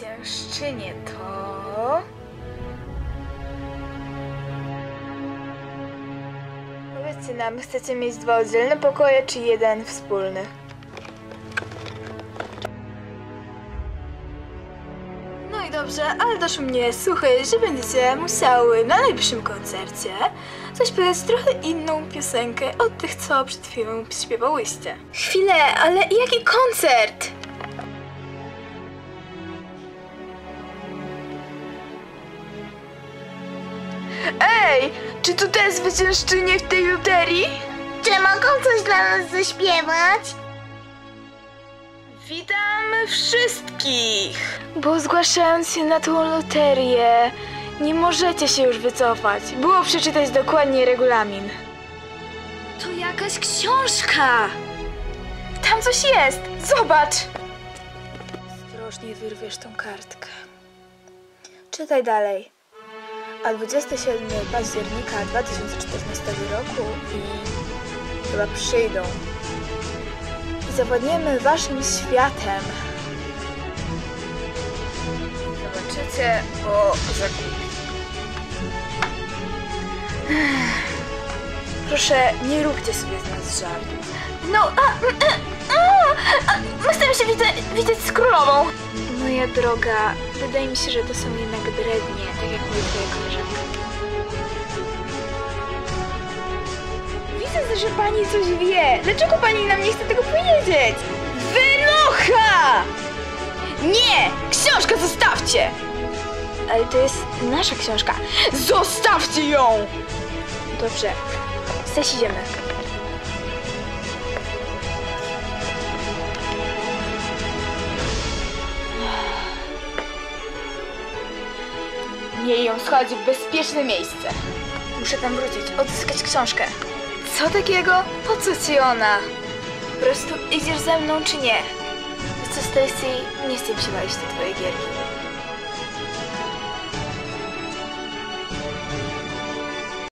gęszczynie to... Powiedzcie nam, chcecie mieć dwa oddzielne pokoje, czy jeden wspólny? No i dobrze, ale doszły mnie słuchy, że będziecie musiały na najbliższym koncercie zaśpiewać trochę inną piosenkę od tych, co przed chwilą śpiewałyście. Chwilę, ale jaki koncert? Ej, czy tu też zwyciężczynie w tej loterii? Czy mogą coś dla nas zaśpiewać? Witam wszystkich! Bo zgłaszając się na tą loterię, nie możecie się już wycofać. Było przeczytać dokładnie regulamin. To jakaś książka! Tam coś jest! Zobacz! Ostrożnie wyrwiesz tą kartkę. Czytaj dalej. A 27 października 2014 roku i chyba przyjdą i zawodniemy waszym światem. Zobaczycie, bo zakupi. Proszę, nie róbcie sobie z nas żartów. No, a, a, a, my chcemy się widzieć, widzieć z królową. Moja droga, wydaje mi się, że to są jednak brednie, tak jak Widzę, że pani coś wie. Dlaczego pani nam nie chce tego powiedzieć? Wynocha! Nie! Książkę zostawcie! Ale to jest nasza książka. Zostawcie ją! Dobrze. Zaś idziemy. Mieli ją schować w bezpieczne miejsce. Muszę tam wrócić, odzyskać książkę. Co takiego? Po co ci ona? Po prostu idziesz ze mną czy nie? Co, Stacy, nie chcę mi się bawić te twoje gierki.